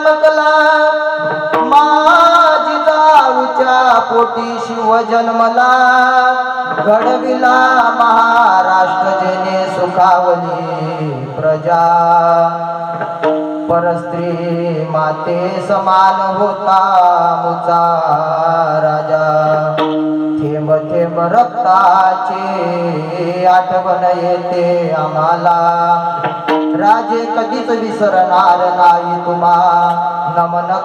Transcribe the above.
चमकला माझी जाऊच्या पोटी शिव जन्मला घडविला महाराष्ट्र जेने सुखावली प्रजा. परस्त्री माते समान होता मुचा राजा. थेंब थेंब रक्ताचे आठवण येते आम्हाला. राजे कधीच विसरणार नाही तुम्हा. নামানা